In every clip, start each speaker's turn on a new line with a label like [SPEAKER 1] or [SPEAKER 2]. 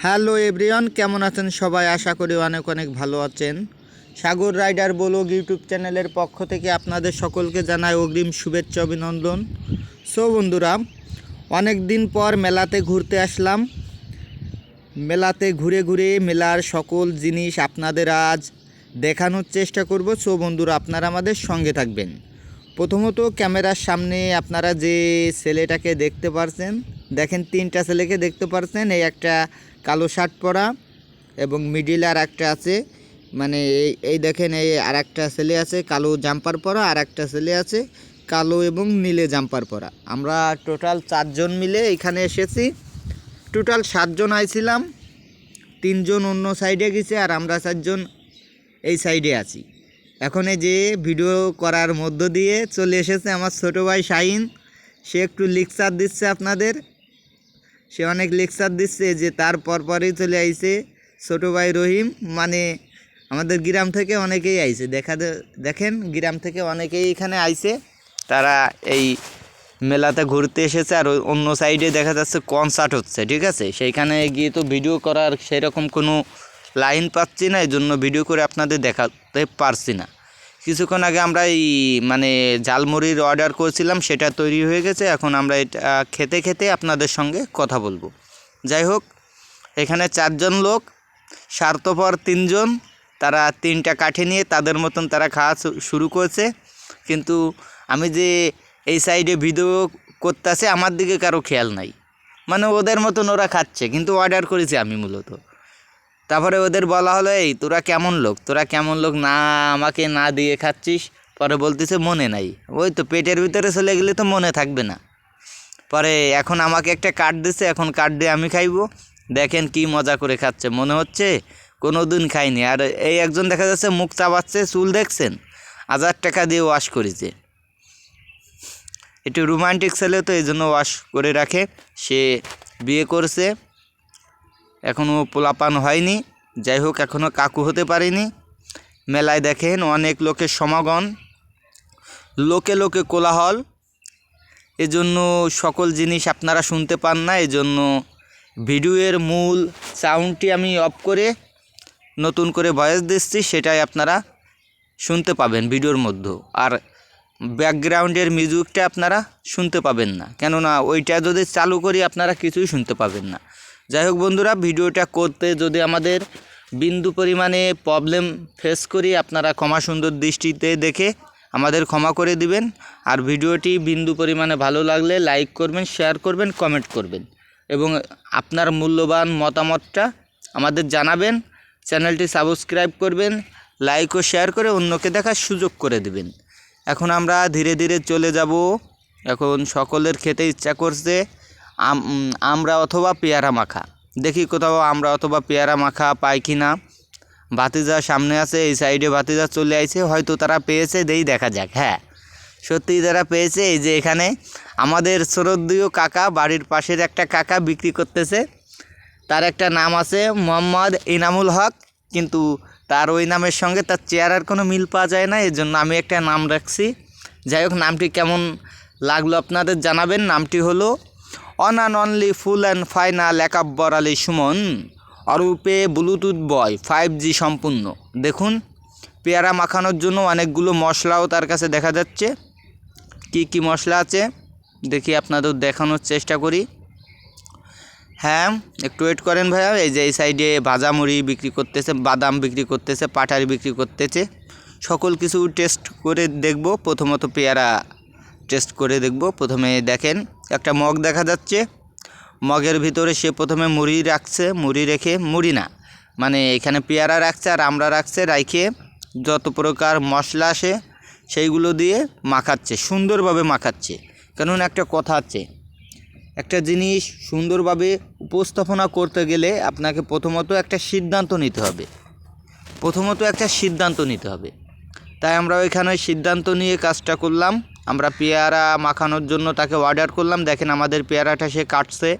[SPEAKER 1] Hello everyone, কেমন আছেন সবাই? আশা করি অনেক অনেক ভালো আছেন। সাগর রাইডার বলুক ইউটিউব চ্যানেলের পক্ষ থেকে আপনাদের সকলকে জানাই অগ্রিম শুভেচ্ছা, অভিনন্দন। সো বন্ধুরা, অনেক দিন পর মেলাতে ঘুরতে আসলাম। মেলাতে ঘুরে ঘুরে মেলার সকল জিনিস আপনাদের আজ দেখানোর চেষ্টা করব। সো বন্ধুরা, আপনারা আমাদের সঙ্গে থাকবেন। প্রথমত ক্যামেরার সামনে আপনারা যে ছেলেটাকে দেখতে পারছেন দেখেন তিনটা ছেলেকে দেখতে পারছেন, এই একটা কালো শার্ট পরা এবং মিডিল আর একটা আছে। মানে এই এই দেখেন এই আর একটা ছেলে আছে, কালো জাম্পার পরা আর একটা ছেলে আছে, কালো এবং নীলে জাম্পার পরা। আমরা টোটাল চারজন মিলে এখানে এসেছি। টোটাল সাতজন আইছিলাম, তিনজন অন্য সাইডে গেছে আর আমরা চারজন এই সাইডে আছি। এখন এই যে ভিডিও করার মধ্য দিয়ে চলে এসেছে আমার ছোটো ভাই শাহিন। সে একটু লেকচার দিচ্ছে আপনাদের। সে অনেক লেকচার দিচ্ছে যে তার পরপরই চলে আইছে ছোটো ভাই রহিম। মানে আমাদের গ্রাম থেকে অনেকেই আইছে। দেখা দেখেন, গ্রাম থেকে অনেকেই এখানে আইছে। তারা এই মেলাতে ঘুরতে এসেছে আর অন্য সাইডে দেখা যাচ্ছে কনসার্ট হচ্ছে, ঠিক আছে? সেইখানে গিয়ে তো ভিডিও করার সেরকম কোনো লাইন পাচ্ছি না এই জন্য ভিডিও করে আপনাদের দেখাতে পারছি না। কিছুক্ষণ আগে আমরা এই মানে ঝালমুড়ির অর্ডার করেছিলাম, সেটা তৈরি হয়ে গেছে। এখন আমরা এটা খেতে খেতে আপনাদের সঙ্গে কথা বলব। যাই হোক, এখানে চারজন লোক, স্বার্থপর তিনজন, তারা তিনটা কাঠি নিয়ে তাদের মতন তারা খাওয়া শুরু করেছে। কিন্তু আমি যে এই সাইডে ভিডিও করতেছে, আমার দিকে কারও খেয়াল নাই। মানে ওদের মতন ওরা খাচ্ছে, কিন্তু অর্ডার করেছি আমি মূলত। তারপরে ওদের বলা হলো, এই, তোরা কেমন লোক? তোরা কেমন লোক? না, আমাকে না দিয়ে খাচ্ছিস। পরে বলতেছে, মনে নাই। ওই তো পেটের ভিতরে চলে গেলে তো মনে থাকবে না। পরে এখন আমাকে একটা কার্ড দিছে, এখন কার্ড দিয়ে আমি খাইবো। দেখেন কি মজা করে খাচ্ছে। মনে হচ্ছে কোনো দিন খাইনি। আর এই একজন দেখা যাচ্ছে মুখ চাবাচ্ছে, চুল দেখছেন? হাজার টাকা দিয়ে ওয়াশ করেছে। একটু রোমান্টিক ছেলে তো, এই জন্য ওয়াশ করে রাখে। সে বিয়ে করছে। এখনও পোলাপান হয়নি। যাই হোক এখনও কাকু হতে পারেনি। মেলায় দেখেন অনেক লোকের সমাগম। লোকে লোকে কোলাহল। এজন্য সকল জিনিস আপনারা শুনতে পান না। এজন্য ভিডিওর মূল সাউন্ডটি আমি অফ করে নতুন করে ভয়েস দিচ্ছি, সেটাই আপনারা শুনতে পাবেন ভিডিওর মধ্যে। আর ব্যাকগ্রাউন্ডের মিউজিকটা আপনারা শুনতে পাবেন না। কেননা ওইটা যদি চালু করি, আপনারা কিছুই শুনতে পাবেন না। যাই হোক বন্ধুরা, ভিডিওটা করতে যদি আমাদের বিন্দু পরিমাণে প্রবলেম ফেস করি, আপনারা ক্ষমা সুন্দর দৃষ্টিতে দেখে আমাদের ক্ষমা করে দিবেন। আর ভিডিওটি বিন্দু পরিমাণে ভালো লাগলে লাইক করবেন শেয়ার করবেন কমেন্ট করবেন। এবং আপনার মূল্যবান মতামতটা আমাদের জানাবেন, চ্যানেলটি সাবস্ক্রাইব করবেন লাইক ও শেয়ার করে অন্যকে দেখার সুযোগ করে দিবেন। এখন আমরা ধীরে ধীরে চলে যাব। এখন সকলের খেতে ইচ্ছা করছে। আমরা অথবা পেয়ারা মাখা। দেখি কোথাও আমরা অথবা পেয়ারা মাখা পাই কি না। ভাতিজা সামনে আছে, এই সাইডে ভাতিজা চলে আইছে, হয়তো তারা পেয়েছে, দেই দেখা যাক হ্যাঁ। সত্যিই তারা পেয়েছে, এই যে এখানে আমাদের শ্রদ্ধীয় কাকা, বাড়ির পাশের একটা কাকা বিক্রি করতেছে। তার একটা নাম আছে মোহাম্মদ ইনামুল হক, কিন্তু তার ওই নামের সঙ্গে তার চেহারার কোনো মিল পাওয়া যায় না এর জন্য আমি একটা নাম রাখছি। যাই হোক, নামটি কেমন লাগল আপনাদের জানাবেন। নামটি হলো on and only full and final Ekabbar Ali Sumon. অরূপে Bluetooth boy, five G সম্পূর্ণ। দেখুন, পেয়ারা মাখানোর জন্য অনেকগুলো মশলাও তার কাছে দেখা যাচ্ছে। কি কি মশলা আছে? দেখি আপনাদের দেখানোর চেষ্টা করি। হ্যাঁ একটু ওয়েট করেন ভাইয়া, এই যে এই সাইডে ভাজা মুড়ি বিক্রি করতেছে, বাদাম বিক্রি করতেছে, পাটারি বিক্রি করতেছে। সকল কিছু টেস্ট করে দেখব, প্রথমত পেয়ারা টেস্ট করে দেখব, প্রথমে দেখেন। একটা মগ দেখা যাচ্ছে। মগের ভিতরে সে প্রথমে মুড়ি রাখছে, মুড়ি রেখে মুড়ি না মানে এখানে পেয়ারা রাখছে আর আমরা রাখছে রাইখে যত প্রকার মশলা আসে সেইগুলো দিয়ে মাখাচ্ছে, সুন্দরভাবে মাখাচ্ছে। কারণ একটা কথা আছে, একটা জিনিস সুন্দরভাবে উপস্থাপনা করতে গেলে আপনাকে প্রথমত একটা সিদ্ধান্ত নিতে হবে। প্রথমত একটা সিদ্ধান্ত নিতে হবে। তাই আমরা ওইখানে সিদ্ধান্ত নিয়ে কাজটা করলাম। আমরা পেয়ারা মাখানোর জন্য তাকে অর্ডার করলাম। দেখেন আমাদের পেয়ারাটা সে কাটছে।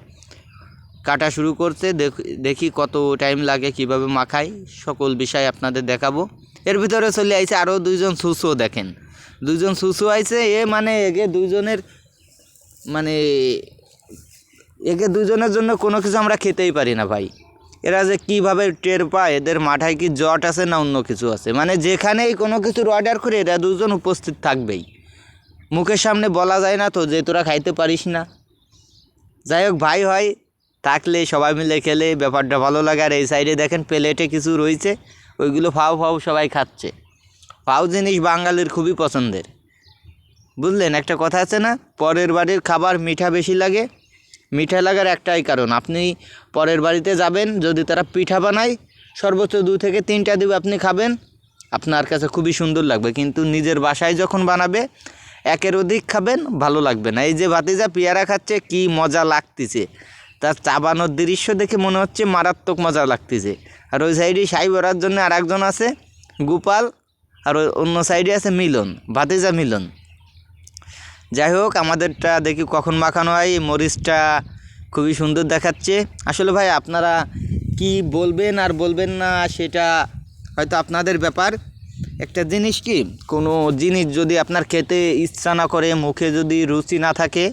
[SPEAKER 1] কাটা শুরু করছে। দেখ- কত টাইম লাগে কীভাবে মাখাই। সকল বিষয় আপনাদের দেখাবো। এর ভিতরে চলে আইছে আরও দুইজন সুসুও দেখেন। দুইজন সুসু আইছে, এ মানে এগে দুইজনের মানে একে দুজনের জন্য কোনো কিছু আমরা খেতেই পারি না ভাই। এরা যে কীভাবে টের পায়, এদের মাথায় কি জট আছে না অন্য কিছু আছে? মানে যেখানেই কোনো কিছুর অর্ডার করে এরা দুজন উপস্থিত থাকবেই। মুখের সামনে বলা যায় না তো যে তোরা খাইতে পারিস না। যাই হোক ভাই হয়, থাকলে সবাই মিলে খেলে, ব্যাপারটা ভালো লাগে। আর এই সাইডে দেখেন প্লেটে কিছু রয়েছে, ওইগুলো ফাও ফাও সবাই খাচ্ছে। ফাও জিনিস বাঙালির খুবই পছন্দের। বুঝলেন, একটা কথা আছে না, পরের বাড়ির খাবার মিঠা বেশি লাগে। মিঠা লাগার একটাই কারণ, আপনি পরের বাড়িতে যাবেন, যদি তারা পিঠা বানায়, সর্বোচ্চ দু থেকে তিনটা দিবে আপনি খাবেন, আপনার কাছে খুবই সুন্দর লাগবে। কিন্তু নিজের বাসায় যখন বানাবে একের অধিক খাবেন, ভালো লাগবে না। এই যে ভাতিজা পেয়ারা খাচ্ছে, কি মজা লাগতেছে। তার চাবানোর দৃশ্য দেখে মনে হচ্ছে মারাত্মক মজা লাগতেছে। আর ওই সাইডে সাই ভরার জন্য আর একজন আছে, গোপাল, আর অন্য সাইডে আছে মিলন, ভাতিজা মিলন। যাই হোক, আমাদেরটা দেখি কখন মাখানো হয় মরিচটা খুবই সুন্দর দেখাচ্ছে। আসলে ভাই, আপনারা কি বলবেন আর বলবেন না, সেটা হয়তো আপনাদের ব্যাপার। একটা জিনিস কি? কোনো জিনিস যদি আপনার খেতে ইচ্ছা না করে, মুখে যদি রুচি না থাকে,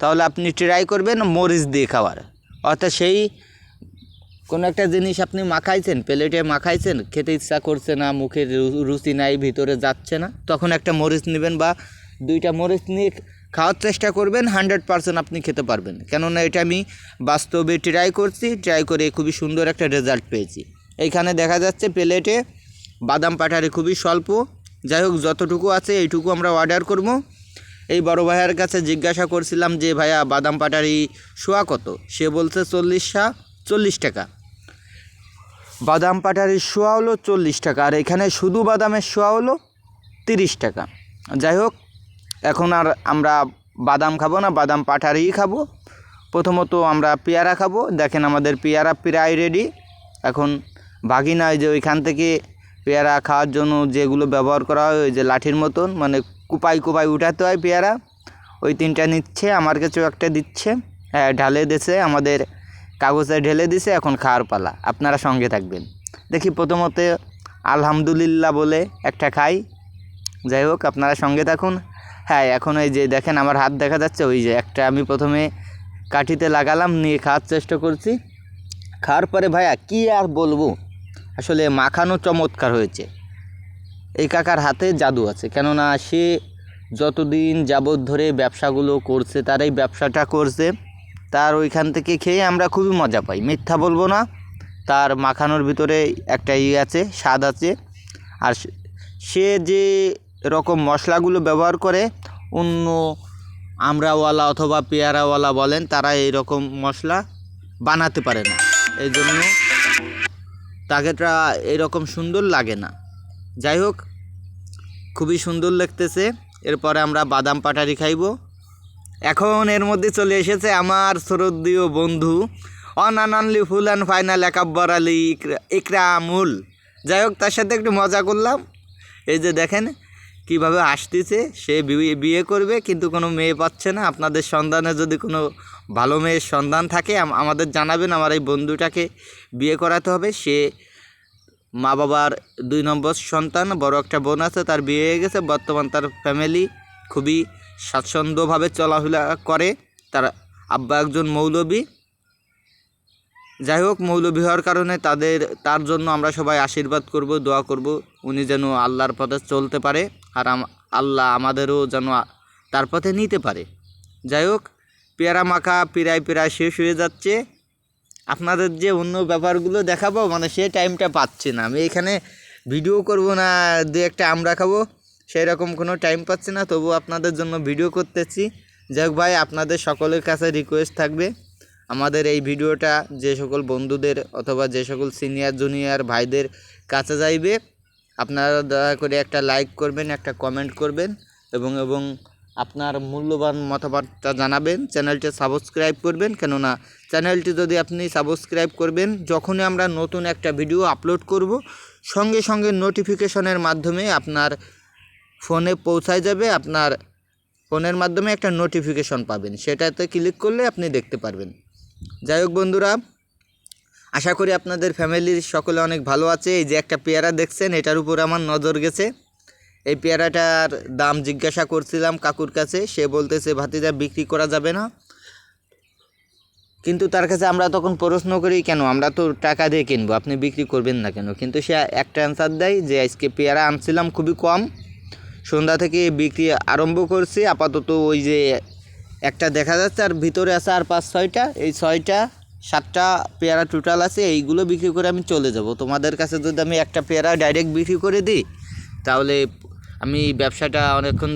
[SPEAKER 1] তাহলে আপনি ট্রাই করবেন মরিচ দিয়ে খাওয়ার। অর্থাৎ সেই কোনো একটা জিনিস আপনি মাখাইছেন, প্লেটে মাখাইছেন, খেতে ইচ্ছা করছে না, মুখে রুচি নাই, ভিতরে যাচ্ছে না, তখন একটা মরিচ নেবেন বা দুইটা মরিচ নিয়ে খাওয়ার চেষ্টা করবেন হান্ড্রেড পারসেন্ট আপনি খেতে পারবেন। কেননা এটা আমি বাস্তবে ট্রাই করছি ট্রাই করে খুবই সুন্দর একটা রেজাল্ট পেয়েছি। এইখানে দেখা যাচ্ছে প্লেটে বাদাম পাঠারে খুবই স্বল্প। যাই হোক, যতটুকু আছে এইটুকু আমরা অর্ডার করব। এই বড় ভাইয়ার কাছে জিজ্ঞাসা করছিলাম যে, ভাইয়া, বাদাম পাটারি শোয়া কত? সে বলছে চল্লিশশা চল্লিশ টাকা। বাদাম পাটারির শোয়া হলো চল্লিশ টাকা, আর এখানে শুধু বাদামের শোয়া হলো তিরিশ টাকা। যাই হোক, এখন আর আমরা বাদাম খাব না, বাদাম পাটারিই খাব। প্রথমত আমরা পেয়ারা খাব। দেখেন আমাদের পেয়ারা প্রায় রেডি এখন ভাগিনা যে ওইখান থেকে পেয়ারা খাওয়ার জন্য যেগুলো ব্যবহার করা হয়, ওই যে লাঠির মতন মানে কুপাই কুপাই উঠাতে হয় পেয়ারা। ওই তিনটা নিচ্ছে, আমার কাছেও একটা দিচ্ছে। হ্যাঁ ঢালে দিছে আমাদের কাগজে ঢেলে দিছে এখন খাওয়ার পালা। আপনারা সঙ্গে থাকবেন। দেখি প্রথমত আলহামদুলিল্লাহ বলে একটা খাই। যাই হোক, আপনারা সঙ্গে থাকুন। হ্যাঁ এখন এই যে দেখেন, আমার হাত দেখা যাচ্ছে, ওই যে একটা আমি প্রথমে কাঠিতে লাগালাম, নিয়ে খাওয়ার চেষ্টা করছি। খাওয়ার পরে ভাইয়া, কী আর বলব? আসলে মাখানো চমৎকার হয়েছে। এই কাকার হাতে জাদু আছে, কেননা সে যতদিন যাবৎ ধরে ব্যবসাগুলো করছে, তার এই ব্যবসাটা করছে, তার ওইখান থেকে খেয়ে আমরা খুবই মজা পাই। মিথ্যা বলব না, তার মাখানোর ভিতরে একটা ইয়ে আছে, স্বাদ আছে। আর সে- যে রকম মশলাগুলো ব্যবহার করে, অন্য আমরাওয়ালা অথবা পেয়ারাওয়ালা বলেন, তারা এই রকম মশলা বানাতে পারে না। এই জন্য তাকেটা এরকম সুন্দর লাগে না। যাই হোক, খুবই সুন্দর লাগতেছে। এরপরে আমরা বাদাম পাটারি খাইব। এখন এর মধ্যে চলে এসেছে আমার শ্রদ্ধীয় বন্ধু on and only full and final Ekabbar Ali ইকরা- ইকরামুল। যাই হোক, তার সাথে একটু মজা করলাম। এই যে দেখেন কীভাবে আসতেছে, সে বিয়ে করবে, কিন্তু কোনো মেয়ে পাচ্ছে না। আপনাদের সন্ধানে যদি কোনো ভালো মেয়ের সন্ধান থাকে আমাদের জানাবেন, আমার এই বন্ধুটাকে বিয়ে করাতে হবে। সে মা বাবার দুই নম্বর সন্তান, বড় একটা বোন আছে, তার বিয়ে হয়ে গেছে। বর্তমান তার ফ্যামিলি খুবই স্বাচ্ছন্দ্যভাবে চলাফেরা করে। তার আব্বা একজন মৌলবী। যাই হোক, মৌলবী হওয়ার কারণে তাদের, তার জন্য আমরা সবাই আশীর্বাদ করব, দোয়া করব। উনি যেন আল্লাহর পথে চলতে পারে। আর আল্লাহ আমাদেরও যেন তার পথে নিতে পারে। যাই হোক, পেয়ারা মাখা পেরায় পেরায় শেষ হয়ে যাচ্ছে। আপনাদের যে অন্য ব্যাপারগুলো দেখাবো মানে সে টাইমটা পাচ্ছি না। আমি এখানে ভিডিও করব না, দু একটা আমরা খাব সেই রকম কোনো টাইম পাচ্ছি না তবু আপনাদের জন্য ভিডিও করতেছি। যাই ভাই, আপনাদের সকলের কাছে রিকোয়েস্ট থাকবে। আমাদের এই ভিডিওটা যে সকল বন্ধুদের অথবা যে সকল সিনিয়র জুনিয়র ভাইদের কাছে যাইবে। আপনারা দয়া করে একটা লাইক করবেন, একটা কমেন্ট করবেন এবং এবং আপনার মূল্যবান মতামতটা জানাবেন। চ্যানেলটি সাবস্ক্রাইব করবেন, কেননা চ্যানেলটি যদি আপনি সাবস্ক্রাইব করবেন, যখনই আমরা নতুন একটা ভিডিও আপলোড করব, সঙ্গে সঙ্গে নোটিফিকেশনের মাধ্যমে আপনার ফোনে পৌঁছায় যাবে, আপনার ফোনের মাধ্যমে একটা নোটিফিকেশন পাবেন। সেটাতে ক্লিক করলে আপনি দেখতে পারবেন। যাই হোক বন্ধুরা আশা করি আপনাদের ফ্যামিলির সকলে অনেক ভালো আছে। এই যে একটা পেয়ারা দেখছেন, এটার উপর আমার নজর গেছে। এই পেয়ারাটার দাম জিজ্ঞাসা করছিলাম কাকুর কাছে, সে বলতেছে, ভাতিজা, বিক্রি করা যাবে না। কিন্তু তার কাছে আমরা তখন প্রশ্ন করি, কেন? আমরা তো টাকা দিয়ে কিনবো, আপনি বিক্রি করবেন না কেন? কিন্তু সে একটা অ্যান্সার দেয় যে, আজকে পেয়ারা আনছিলাম খুবই কম। সন্ধ্যা থেকে বিক্রি আরম্ভ করছি, আপাতত ওই যে একটা দেখা যাচ্ছে, আর ভিতরে আছে আর পাঁচ ছয়টা। এই ছয়টা সাতটা পেয়ারা টোটাল আছে, এইগুলো বিক্রি করে আমি চলে যাব। তোমাদের কাছে যদি আমি একটা পেয়ারা ডাইরেক্ট বিক্রি করে দিই, তাহলে আমি ব্যবসাটা অনেকক্ষণ